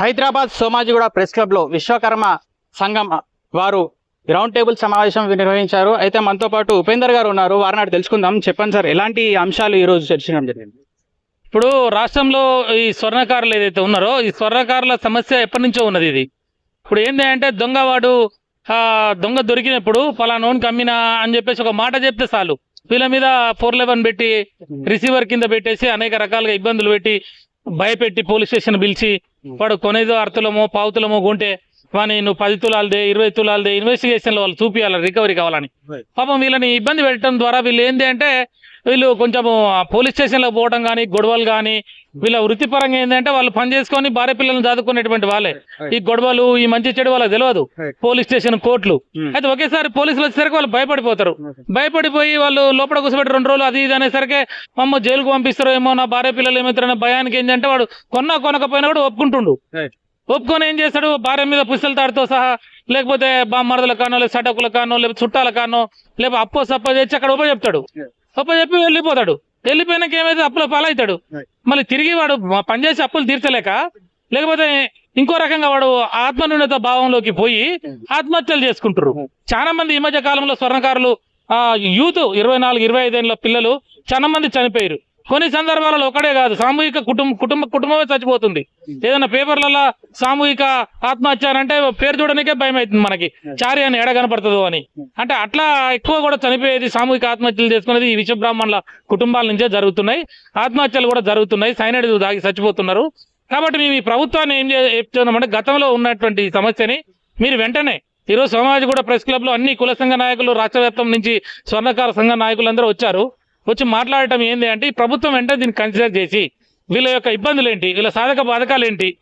Hyderabad Somajiguda press క్లబ్లో విశ్వకర్మ సంఘం వారు రౌండ్ టేబుల్ సమావేశం నిర్వహించారు. అయితే మనతో పాటు ఉపేందర్ గారు ఉన్నారు. వారి అడిగి తెలుసుకుందాం. చెప్పండి సార్ ఎలాంటి అంశాలు ఈ రోజు చర్చించడం జరిగింది? ఇప్పుడు రాష్ట్రంలో ఈ స్వర్ణకారులు ఏదైతే ఉన్నారో ఈ స్వర్ణకారుల సమస్య ఎప్పటి నుంచో ఉన్నది ఇది. ఇప్పుడు ఏంటి అంటే దొంగవాడు ఆ, దొంగ దొరికినప్పుడు పలానోనికి కమ్మినా అని చెప్పేసి ఒక మాట చెప్తే చాలు. వీళ్ళ మీద ఫోర్ లెవెన్ పెట్టి రిసీవర్ కింద పెట్టేసి అనేక రకాలుగా ఇబ్బందులు పెట్టి భయపెట్టి పోలీస్ స్టేషన్ పిలిచి వాడు కొనేదో అర్థలమో పావుతులమో గుంటే వాని నువ్వు పది తులాలదే ఇరవై తులాలదే ఇన్వెస్టిగేషన్లో వాళ్ళు చూపించాలి రికవరీ కావాలని. పాపం వీళ్ళని ఇబ్బంది పెట్టడం ద్వారా వీళ్ళు ఏంటి అంటే వీళ్ళు కొంచెం పోలీస్ స్టేషన్లో పోవడం కానీ గొడవలు కానీ వీళ్ళ వృత్తిపరంగా ఏంటంటే వాళ్ళు పని చేసుకొని భార్య పిల్లల్ని చదువుకునేటువంటి వాళ్ళే. ఈ గొడవలు ఈ మంచి చెడు వాళ్ళకి తెలియదు. పోలీస్ స్టేషన్ కోర్టులు. Hmm. అయితే ఒకేసారి పోలీసులు వచ్చేసరికి వాళ్ళు భయపడిపోతారు. భయపడిపోయి వాళ్ళు లోపల కూర్చోబెట్టి రెండు రోజులు అది ఇది అనేసరికి అమ్మ జైలుకు పంపిస్తారో ఏమో నా భార్య పిల్లలు ఏమవుతారనే భయానికి ఏంటంటే వాడు కొన్నా కొనకపోయినా కూడా ఒప్పుకుంటుండు. ఒప్పుకొని ఏం చేస్తాడు? భార్య మీద పుస్తల తాడుతో సహా లేకపోతే బామ్మరదల కానో లేకపోతే సటకుల కానో లేకపోతే చుట్టాల కానో లేకపోతే అప్పో సప్పో తెచ్చి అక్కడ ఉప చెప్తాడు. చెప్పి వెళ్ళిపోతాడు. వెళ్ళిపోయినాక ఏమైతే అప్పుల పాలవుతాడు. మళ్ళీ తిరిగి వాడు పనిచేసి అప్పులు తీర్చలేక లేకపోతే ఇంకో రకంగా వాడు ఆత్మన్యూనత భావంలోకి పోయి ఆత్మహత్యలు చేసుకుంటారు Hmm. చాలా మంది ఈ మధ్య కాలంలో స్వర్ణకారులు ఆ యూత్ ఇరవై నాలుగు ఇరవై ఐదేళ్ళ పిల్లలు చాలా మంది చనిపోయారు కొన్ని సందర్భాలలో ఒకడే కాదు సామూహిక కుటుంబ కుటుంబ కుటుంబమే చచ్చిపోతుంది. ఏదైనా పేపర్లలో సామూహిక ఆత్మహత్య అంటే పేరు చూడడానికే భయం అవుతుంది మనకి. చారి అని ఎడ కనపడుతుందో అని. అంటే అట్లా ఎక్కువ కూడా చనిపోయేది సామూహిక ఆత్మహత్యలు చేసుకునేది ఈ విశ్వ బ్రాహ్మణుల కుటుంబాల నుంచే జరుగుతున్నాయి. ఆత్మహత్యలు కూడా జరుగుతున్నాయి. సైనైడ్ దాగి చచ్చిపోతున్నారు. కాబట్టి మేము ఈ ప్రభుత్వాన్ని ఏం చే- చెప్తున్నామంటే గతంలో ఉన్నటువంటి సమస్యని మీరు వెంటనే ఈరోజు సమాజ్ కూడా ప్రెస్ క్లబ్లో అన్ని కుల సంఘ నాయకులు రాష్ట్ర నుంచి స్వర్ణకార సంఘ నాయకులందరూ వచ్చారు. వచ్చి మాట్లాడటం ఏంది అంటే ఈ ప్రభుత్వం వెంటనే దీన్ని కన్సిడర్ చేసి వీళ్ళ యొక్క ఇబ్బందులు ఏంటి వీళ్ళ సాధక బాధకాలు ఏంటి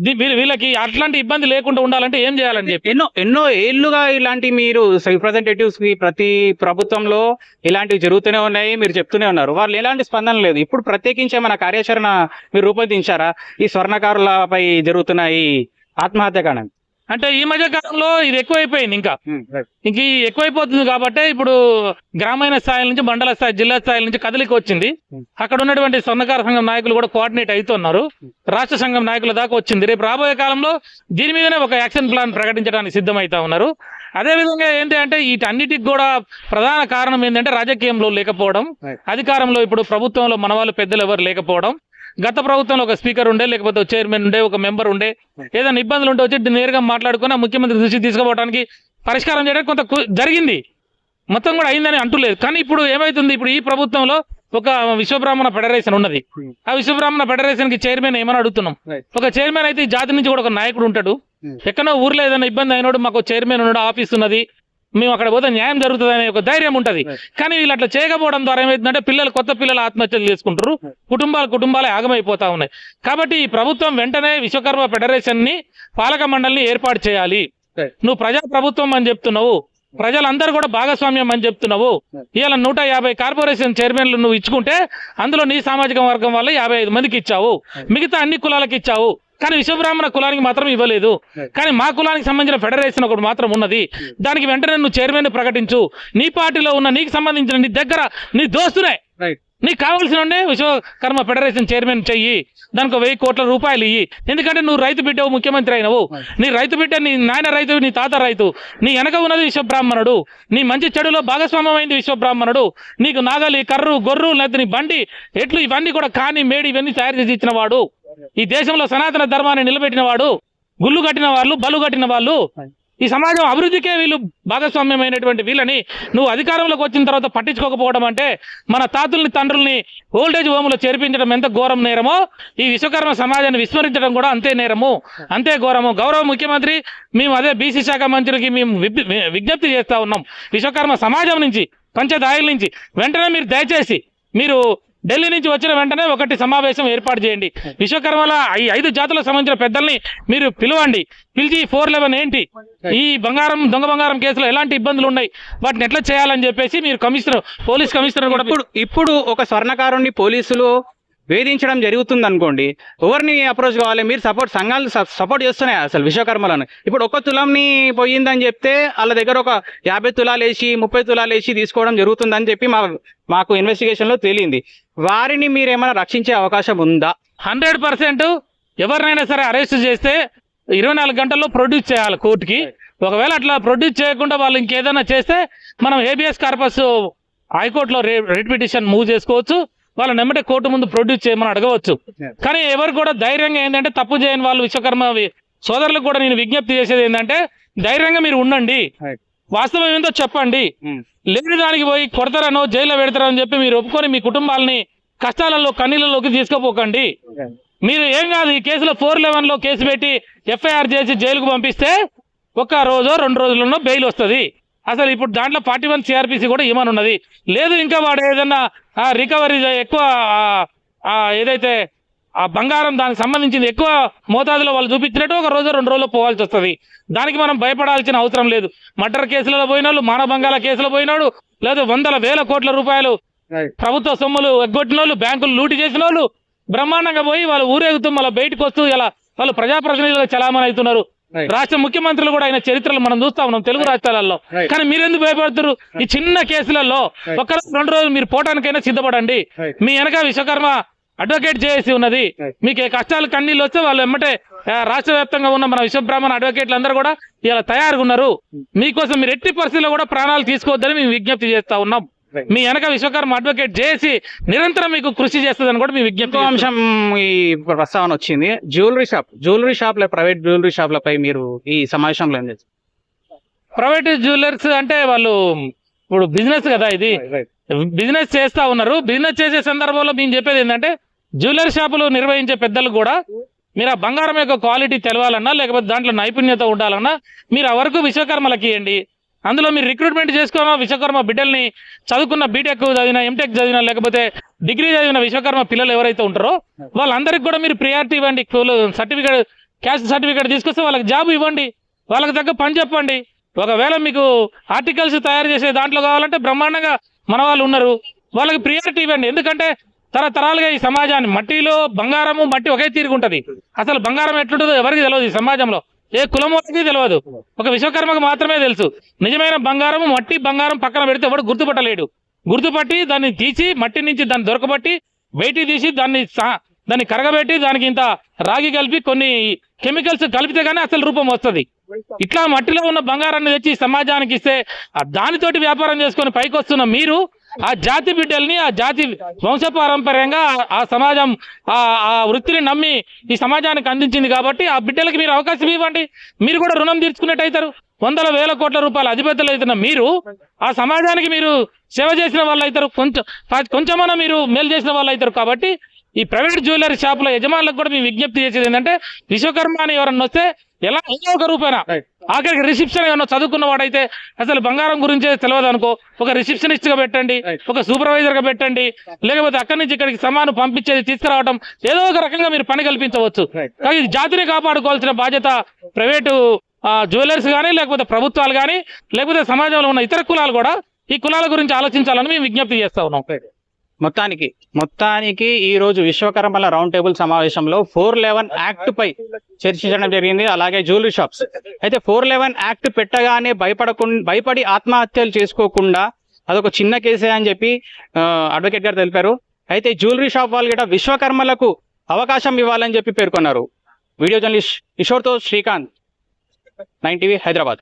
దీ- వీళ్ళ- వీళ్ళకి అట్లాంటి ఇబ్బంది లేకుండా ఉండాలంటే ఏం చేయాలని చెప్పి. ఎన్నో ఎన్నో ఏళ్ళుగా ఇలాంటి మీరు రిప్రజెంటేటివ్స్కి ప్రతి ప్రభుత్వంలో ఇలాంటివి జరుగుతూనే ఉన్నాయి మీరు చెప్తూనే ఉన్నారు. వాళ్ళు ఎలాంటి స్పందన లేదు. ఇప్పుడు ప్రత్యేకించి మన కార్యాచరణ మీరు రూపొందించారా? ఈ స్వర్ణకారులపై జరుగుతున్న ఈ ఆత్మహత్య కారణం అంటే ఈ మధ్య కాలంలో ఇది ఎక్కువైపోయింది ఇంకా. ఇంక ఈ ఎక్కువైపోతుంది కాబట్టి ఇప్పుడు గ్రామీణ స్థాయి నుంచి మండల స్థాయి జిల్లా స్థాయి నుంచి కదలిక వచ్చింది అక్కడ ఉన్నటువంటి స్వర్ణకార సంఘం నాయకులు కూడా కోఆర్డినేట్ అవుతున్నారు. రాష్ట్ర సంఘం నాయకుల దాకా వచ్చింది. రేపు రాబోయే కాలంలో దీని మీదనే ఒక యాక్షన్ ప్లాన్ ప్రకటించడానికి సిద్ధమవుతా ఉన్నారు. అదే విధంగా ఏంటి అంటే వీటన్నిటికి కూడా ప్రధాన కారణం ఏంటంటే రాజకీయంలో లేకపోవడం. అధికారంలో ఇప్పుడు ప్రభుత్వంలో మన వాళ్ళు పెద్దలు ఎవరు లేకపోవడం. గత ప్రభుత్వంలో ఒక స్పీకర్ ఉండే లేకపోతే ఒక చైర్మన్ ఉండే ఒక మెంబర్ ఉండే ఏదైనా ఇబ్బందులు ఉంటే వచ్చి నేరుగా మాట్లాడుకుని ముఖ్యమంత్రి దృష్టికి తీసుకుపోవడానికి పరిష్కారం చేయడానికి కొంత జరిగింది మొత్తం కూడా అయిందని అంటులేదు కానీ ఇప్పుడు ఏమైతుంది ఇప్పుడు ఈ ప్రభుత్వంలో ఒక విశ్వబ్రాహ్మణ ఫెడరేషన్ ఉన్నది. ఆ విశ్వబ్రాహ్మణ ఫెడరేషన్కి చైర్మన్ ఏమని అడుగుతున్నాం. ఒక చైర్మన్ అయితే ఈ జాతి నుంచి కూడా ఒక నాయకుడు ఉంటాడు Hmm. ఎక్కడో ఊర్లో ఏదైనా ఇబ్బంది అయినోడు మాకు చైర్మన్ ఉన్నాడు ఆఫీస్ ఉన్నది మేము అక్కడ పోతే న్యాయం జరుగుతుంది అనే ఒక ధైర్యం ఉంటది. కానీ వీళ్ళు అట్లా చేయకపోవడం ద్వారా ఏమైతుందంటే పిల్లలు కొత్త పిల్లలు ఆత్మహత్యలు చేసుకుంటారు. కుటుంబాలు కుటుంబాలే ఆగమైపోతా ఉన్నాయి కాబట్టి ఈ ప్రభుత్వం వెంటనే విశ్వకర్మ ఫెడరేషన్ని పాలక మండలిని ఏర్పాటు చేయాలి. నువ్వు ప్రజా ప్రభుత్వం అని చెప్తున్నావు ప్రజలందరూ కూడా భాగస్వామ్యం అని చెప్తున్నావు. ఇవాళ నూట యాభై కార్పొరేషన్ చైర్మన్లు నువ్వు ఇచ్చుకుంటే అందులో నీ సామాజిక వర్గం వల్ల యాభై ఐదు మందికి ఇచ్చావు. మిగతా అన్ని కులాలకు ఇచ్చావు. కానీ విశ్వబ్రాహ్మణ కులానికి మాత్రం ఇవ్వలేదు. కానీ మా కులానికి సంబంధించిన ఫెడరేషన్ ఒకటి మాత్రం ఉన్నది. దానికి వెంటనే నువ్వు చైర్మన్ ప్రకటించు. నీ పార్టీలో ఉన్న నీకు సంబంధించిన నీ దగ్గర నీ దోస్తునే రైట్ నీకు కావాల్సిన విశ్వకర్మ ఫెడరేషన్ చైర్మన్ చెయ్యి. దానికి వెయ్యి కోట్ల రూపాయలు ఇయ్యి. ఎందుకంటే నువ్వు రైతు బిడ్డవు ముఖ్యమంత్రి అయినవు. నీ రైతు బిడ్డ నీ నాయన రైతు నీ తాత రైతు. నీ వెనక ఉన్నది విశ్వబ్రాహ్మణుడు. నీ మంచి చెడులో భాగస్వామ్యమైంది విశ్వబ్రాహ్మణుడు. నీకు నాగలి కర్రు గొర్రు లేదా నీ బండి ఎట్లు ఇవన్నీ కూడా కాని మేడి ఇవన్నీ తయారు చేసి ఇచ్చిన వాడు. ఈ దేశంలో సనాతన ధర్మాన్ని నిలబెట్టిన వాడు. గుళ్ళు కట్టిన వాళ్ళు బలు కట్టిన వాళ్ళు. ఈ సమాజం అభివృద్ధికే వీళ్ళు భాగస్వామ్యమైనటువంటి వీళ్ళని నువ్వు అధికారంలోకి వచ్చిన తర్వాత పట్టించుకోకపోవడం అంటే మన తాతుల్ని తండ్రుల్ని ఓల్డేజ్ హోమ్లో చేర్పించడం ఎంత ఘోరం నేరమో ఈ విశ్వకర్మ సమాజాన్ని విస్మరించడం కూడా అంతే నేరము అంతే ఘోరము. గౌరవ ముఖ్యమంత్రి మేము అదే బీసీ శాఖ మంత్రికి మేము విజ్ఞప్తి చేస్తా ఉన్నాం. విశ్వకర్మ సమాజం నుంచి పంచదాయిల నుంచి వెంటనే మీరు దయచేసి మీరు ఢిల్లీ నుంచి వచ్చిన వెంటనే ఒకటి సమావేశం ఏర్పాటు చేయండి. విశ్వకర్మల ఈ ఐదు జాతులకు సంబంధించిన పెద్దల్ని మీరు పిలవండి. పిలిచి ఫోర్ లెవెన్ ఏంటి? ఈ బంగారం దొంగ బంగారం కేసులో ఎలాంటి ఇబ్బందులు ఉన్నాయి? వాటిని ఎట్లా చేయాలని చెప్పేసి మీరు కమిషనర్ పోలీస్ కమిషనర్ కూడా ఇప్పుడు ఇప్పుడు ఒక స్వర్ణకారుణ్ణి పోలీసులు వేధించడం జరుగుతుంది అనుకోండి ఎవరిని అప్రోచ్ కావాలి? మీరు సపోర్ట్ సంఘాలు సపోర్ట్ చేస్తున్నాయి అసలు విశ్వకర్మలను. ఇప్పుడు ఒక తులంని పోయిందని చెప్తే వాళ్ళ దగ్గర ఒక యాభై తులాలు వేసి ముప్పై తులాలు వేసి తీసుకోవడం జరుగుతుందని చెప్పి మా మాకు ఇన్వెస్టిగేషన్లో తేలింది. వారిని మీరు ఏమైనా రక్షించే అవకాశం ఉందా? హండ్రెడ్ పర్సెంట్ ఎవరినైనా సరే అరెస్ట్ చేస్తే ఇరవై నాలుగు గంటల్లో ప్రొడ్యూస్ చేయాలి కోర్టుకి. ఒకవేళ అట్లా ప్రొడ్యూస్ చేయకుండా వాళ్ళు ఇంకేదైనా చేస్తే మనం ఏబిఎస్ కార్పస్ హైకోర్టులో రిట్ పిటిషన్ మూవ్ చేసుకోవచ్చు. వాళ్ళని ఎమ్మటే కోర్టు ముందు ప్రొడ్యూస్ చేయమని అడగవచ్చు. కానీ ఎవరు కూడా ధైర్యంగా ఏంటంటే తప్పు చేయని వాళ్ళు విశ్వకర్మ సోదరులకు కూడా నేను విజ్ఞప్తి చేసేది ఏంటంటే ధైర్యంగా మీరు ఉండండి. వాస్తవం ఏంటో చెప్పండి. Hmm. లేని దానికి పోయి కొడతారనో జైల్లో పెడతారో అని చెప్పి మీరు ఒప్పుకొని మీ కుటుంబాలని కష్టాలలో కన్నీళ్ళలోకి తీసుకుపోకండి. మీరు ఏం కాదు ఈ కేసులో ఫోర్ లెవెన్లో కేసు పెట్టి ఎఫ్ఐఆర్ చేసి జైలుకు పంపిస్తే ఒక రోజు రెండు రోజుల్లో బెయిల్ వస్తుంది. అసలు ఇప్పుడు దాంట్లో ఫార్టీ వన్ సిఆర్పిసి కూడా ఏమని ఉన్నది? లేదు ఇంకా వాడు ఏదన్నా రికవరీ ఎక్కువ ఏదైతే ఆ బంగారం దానికి సంబంధించింది ఎక్కువ మోతాదులో వాళ్ళు చూపించినట్టు ఒక రోజు రెండు రోజులు పోవాల్సి వస్తుంది. దానికి మనం భయపడాల్సిన అవసరం లేదు. మర్డర్ కేసులలో పోయినోళ్ళు మానభంగాల కేసులో పోయినోడు లేదా వందల వేల కోట్ల రూపాయలు ప్రభుత్వ సొమ్ములు ఎగ్గొట్టిన వాళ్ళు బ్యాంకులు లూటి చేసిన వాళ్ళు బ్రహ్మాండంగా పోయి వాళ్ళు ఊరేగుతూ మళ్ళీ బయటకు వస్తూ ఇలా వాళ్ళు ప్రజాప్రతినిధులుగా చలామణి అవుతున్నారు. రాష్ట్ర ముఖ్యమంత్రులు కూడా ఆయన చరిత్రలు మనం చూస్తా ఉన్నాం తెలుగు రాష్ట్రాలలో. కానీ మీరెందుకు భయపడుతున్నారు ఈ చిన్న కేసులలో రోజు రెండు రోజులు మీరు పోవటానికైనా సిద్ధపడండి. మీ వెనక విశ్వకర్మ అడ్వకేట్ చేసి ఉన్నది. మీకు ఏ కష్టాలు కన్నీళ్ళు వస్తే వాళ్ళు ఎమ్మటే రాష్ట్ర వ్యాప్తంగా ఉన్న మన విశ్వబ్రాహ్మణ అడ్వకేట్లు అందరూ కూడా ఇలా తయారుగా ఉన్నారు. మీకోసం మీరు ఎట్టి పరిస్థితుల్లో కూడా ప్రాణాలు తీసుకోవద్దని మేము విజ్ఞప్తి చేస్తా ఉన్నాం. మీ వెనక విశ్వకర్మ అడ్వకేట్ చేసి నిరంతరం మీకు కృషి చేస్తుందని కూడా మేము విజ్ఞప్తి. అంశం ఈ ప్రస్తావన వచ్చింది. Jewellery shop jewellery shop private jewellery షాప్లపై మీరు ఈ సమావేశంలో ఏం చేస్తారు ప్రైవేట్ జ్యువెలర్స్ అంటే వాళ్ళు ఇప్పుడు బిజినెస్ కదా ఇది. బిజినెస్ చేస్తా ఉన్నారు. బిజినెస్ చేసే సందర్భంలో మేము చెప్పేది ఏంటంటే జ్యువెలరీ షాపులు నిర్వహించే పెద్దలు కూడా మీరు ఆ బంగారం యొక్క క్వాలిటీ తెలవాలన్నా లేకపోతే దాంట్లో నైపుణ్యత ఉండాలన్నా మీరు ఆ వరకు విశ్వకర్మలకి ఇవ్వండి అందులో మీరు రిక్రూట్మెంట్ చేసుకున్న విశ్వకర్మ బిడ్డల్ని చదువుకున్న బీటెక్ చదివిన ఎంటెక్ చదివిన లేకపోతే డిగ్రీ చదివిన విశ్వకర్మ పిల్లలు ఎవరైతే ఉంటారో వాళ్ళందరికీ కూడా మీరు ప్రియారిటీ ఇవ్వండి. సర్టిఫికేట్ క్యాస్ట్ సర్టిఫికేట్ తీసుకొస్తే వాళ్ళకి జాబ్ ఇవ్వండి. వాళ్ళకి తగ్గ పని చెప్పండి. ఒకవేళ మీకు ఆర్టికల్స్ తయారు చేసే దాంట్లో కావాలంటే బ్రహ్మాండంగా మన వాళ్ళు ఉన్నారు. వాళ్ళకి ప్రియారిటీ ఇవ్వండి. ఎందుకంటే తరతరాలుగా ఈ సమాజాన్ని మట్టిలో బంగారము మట్టి ఒకే తీరుగుంటది అసలు బంగారం ఎట్లుంటుందో ఎవరికి తెలియదు ఈ సమాజంలో. ఏ కులం వాళ్ళకి తెలియదు ఒక విశ్వకర్మకు మాత్రమే తెలుసు. నిజమైన బంగారం మట్టి బంగారం పక్కన పెడితే ఎవడు గుర్తుపట్టలేడు. గుర్తుపట్టి దాన్ని తీసి మట్టి నుంచి దాన్ని దొరకబట్టి బయటికి తీసి దాన్ని దాన్ని కరగబెట్టి దానికి ఇంత రాగి కలిపి కొన్ని కెమికల్స్ కలిపితే గానీ అసలు రూపం వస్తది. ఇట్లా మట్టిలో ఉన్న బంగారాన్ని తెచ్చి సమాజానికి ఇస్తే దానితోటి వ్యాపారం చేసుకొని పైకి వస్తున్న మీరు ఆ జాతి బిడ్డల్ని ఆ జాతి వంశపారంపర్యంగా ఆ- ఆ సమాజం ఆ వృత్తిని నమ్మి ఈ సమాజానికి అందించింది కాబట్టి ఆ బిడ్డలకి మీరు అవకాశం ఇవ్వండి. మీరు కూడా రుణం తీర్చుకున్నట్టు అవుతారు వందల వేల కోట్ల రూపాయల అధిపతులు అవుతున్న మీరు ఆ సమాజానికి మీరు సేవ చేసిన వాళ్ళు అవుతారు కొంచెం కొంచెమన్నా మీరు మేలు చేసిన వాళ్ళు అవుతారు కాబట్టి ఈ ప్రైవేట్ జ్యువెలరీ షాపుల యజమానులకు కూడా మేము విజ్ఞప్తి చేసేది ఏంటంటే విశ్వకర్మ అని ఎవరన్నా వస్తే ఎలా ఏదో ఒక రూపాయన ఆఖరికి రిసెప్షన్ ఏమన్నా చదువుకున్న వాడైతే అసలు బంగారం గురించే తెలియదు అనుకో ఒక రిసెప్షనిస్ట్గా పెట్టండి. ఒక సూపర్వైజర్గా పెట్టండి లేకపోతే అక్కడి నుంచి ఇక్కడికి సమాను పంపించేది తీసుకురావడం ఏదో ఒక రకంగా మీరు పని కల్పించవచ్చు. కానీ జాతిని కాపాడుకోవాల్సిన బాధ్యత ప్రైవేటు జ్యువెలర్స్ కానీ లేకపోతే ప్రభుత్వాలు కానీ లేకపోతే సమాజంలో ఉన్న ఇతర కులాలు కూడా ఈ కులాల గురించి ఆలోచించాలని మేము విజ్ఞప్తి చేస్తా ఉన్నాం మొత్తానికి మొత్తానికి ఈ రోజు విశ్వకర్మల రౌండ్ టేబుల్ సమావేశంలో ఫోర్ లెవెన్ యాక్ట్ పై చర్చించడం జరిగింది. అలాగే జ్యువెలరీ షాప్స్. అయితే ఫోర్ లెవెన్ యాక్ట్ పెట్టగానే భయపడకుండా భయపడి ఆత్మహత్యలు చేసుకోకుండా అదొక చిన్న కేసే అని చెప్పి అడ్వకేట్ గారు తెలిపారు. అయితే జ్యువెలరీ షాప్ వాళ్ళు కూడా విశ్వకర్మలకు అవకాశం ఇవ్వాలని చెప్పి పేర్కొన్నారు. వీడియో జర్నలిస్ట్ కిషోర్తో శ్రీకాంత్ నైన్ టీవీ హైదరాబాద్.